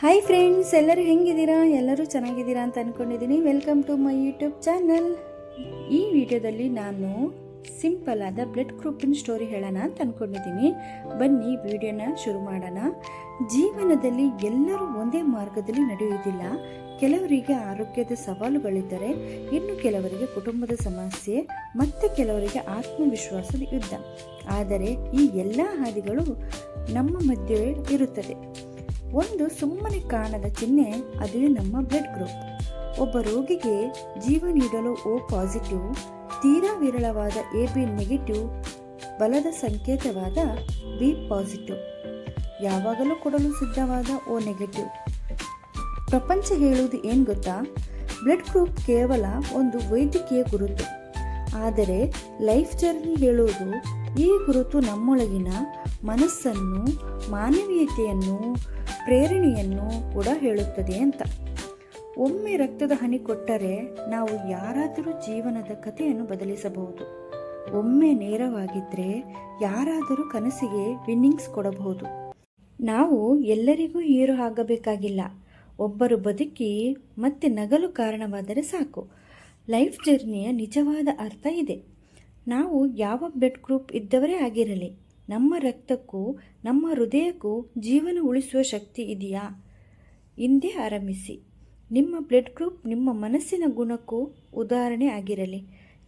Hi friends ಎಲ್ಲರೂ ಹೆಂಗಿದ್ದೀರಾ? ಎಲ್ಲರೂ ಚೆನ್ನಾಗಿದ್ದೀರಾ ಅಂತ ಅಂದ್ಕೊಂಡಿದ್ದೀನಿ welcome to my YouTube channel ಈ ವಿಡಿಯೋದಲ್ಲಿ ನಾನು ಸಿಂಪಲ್ ಆದ ಬ್ಲಡ್ ಗ್ರೂಪಿನ ಸ್ಟೋರಿ ಹೇಳೋಣ ಅಂತ ಅಂದ್ಕೊಂಡಿದ್ದೀನಿ ಬನ್ನಿ, ವಿಡಿಯೋನ ಶುರು ಮಾಡೋಣ. ಜೀವನದಲ್ಲಿ ಎಲ್ಲರೂ ಒಂದೇ ಮಾರ್ಗದಲ್ಲಿ ನಡೆಯುವುದಿಲ್ಲ. ಕೆಲವರಿಗೆ ಆರೋಗ್ಯದ ಸವಾಲುಗಳಿದ್ದರೆ, ಇನ್ನು ಕೆಲವರಿಗೆ ಕುಟುಂಬದ ಸಮಸ್ಯೆ, ಮತ್ತೆ ಕೆಲವರಿಗೆ ಆತ್ಮವಿಶ್ವಾಸದ ಯುದ್ಧ. ಆದರೆ, ಈ ಎಲ್ಲ ಹಾದಿಗಳು ನಮ್ಮ ಮಧ್ಯೆ ಇರುತ್ತದೆ. ಒಂದು ಸುಮ್ಮನೆ ಕಾಣದ ಚಿಹ್ನೆ ಅದೇ ನಮ್ಮ ಬ್ಲಡ್ ಗ್ರೂಪ್ ಒಬ್ಬ ರೋಗಿಗೆ ಜೀವ ನೀಡಲು ಓ ಪಾಸಿಟಿವ್ ತೀರಾ ವಿರಳವಾದ ಎ ಬಿ ನೆಗೆಟಿವ್ ಬಲದ ಸಂಕೇತವಾದ ಬಿ ಪಾಸಿಟಿವ್ ಯಾವಾಗಲೂ ಕೊಡಲು ಸಿದ್ಧವಾದ ಓ ನೆಗೆಟಿವ್ ಪ್ರಪಂಚ ಹೇಳುವುದು ಏನು ಗೊತ್ತಾ? ಬ್ಲಡ್ ಗ್ರೂಪ್ ಕೇವಲ ಒಂದು ವೈದ್ಯಕೀಯ ಗುರುತು. ಆದರೆ ಲೈಫ್ ಜರ್ನಿ ಹೇಳುವುದು ಈ ಗುರುತು ನಮ್ಮೊಳಗಿನ ಮನಸ್ಸನ್ನು, ಮಾನವೀಯತೆಯನ್ನು ಪ್ರೇರಣೆಯನ್ನು ಕೂಡ ಹೇಳುತ್ತದೆ ಅಂತ. ಒಮ್ಮೆ ರಕ್ತದ ಹನಿ ಕೊಟ್ಟರೆ ನಾವು ಯಾರಾದರೂ ಜೀವನದ ಕಥೆಯನ್ನು ಬದಲಿಸಬಹುದು. ಒಮ್ಮೆ ನೇರವಾಗಿದ್ದರೆ ಯಾರಾದರೂ ಕನಸಿಗೆ ವಿನ್ನಿಂಗ್ಸ್ ಕೊಡಬಹುದು. ನಾವು ಎಲ್ಲರಿಗೂ ಹೀರೋ ಆಗಬೇಕಾಗಿಲ್ಲ. ಒಬ್ಬರು ಬದುಕಿ ಮತ್ತೆ ನಗಲು ಕಾರಣವಾದರೆ ಸಾಕು. ಲೈಫ್ ಜರ್ನಿಯ ನಿಜವಾದ ಅರ್ಥ ಇದೆ. ನಾವು ಯಾವ ಬ್ಲಡ್ ಗ್ರೂಪ್ ಇದ್ದವರೇ ಆಗಿರಲಿ. ನಮ್ಮ ರಕ್ತಕ್ಕೂ, ನಮ್ಮ ಹೃದಯಕ್ಕೂ ಜೀವನ ಉಳಿಸುವ ಶಕ್ತಿ ಇದೆಯಾ? ಹಿಂದೆ ಆರಂಭಿಸಿ. ನಿಮ್ಮ ಬ್ಲಡ್ ಗ್ರೂಪ್ ನಿಮ್ಮ ಮನಸ್ಸಿನ ಗುಣಕ್ಕೂ ಉದಾಹರಣೆ ಆಗಿರಲಿ.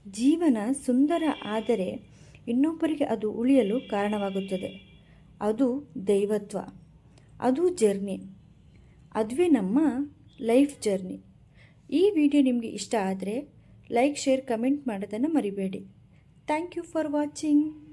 ಜೀವನ ಸುಂದರ ಆದರೆ ಇನ್ನೊಬ್ಬರಿಗೆ ಅದು ಉಳಿಯಲು ಕಾರಣವಾಗುತ್ತದೆ. ಅದು ದೈವತ್ವ. ಅದು ಜರ್ನಿ. ಅದುವೇ ನಮ್ಮ ಲೈಫ್ ಜರ್ನಿ. ಈ ವಿಡಿಯೋ ನಿಮಗೆ ಇಷ್ಟ ಆದರೆ ಲೈಕ್, ಶೇರ್, ಕಮೆಂಟ್ ಮಾಡೋದನ್ನು ಮರಿಬೇಡಿ. Thank you for watching.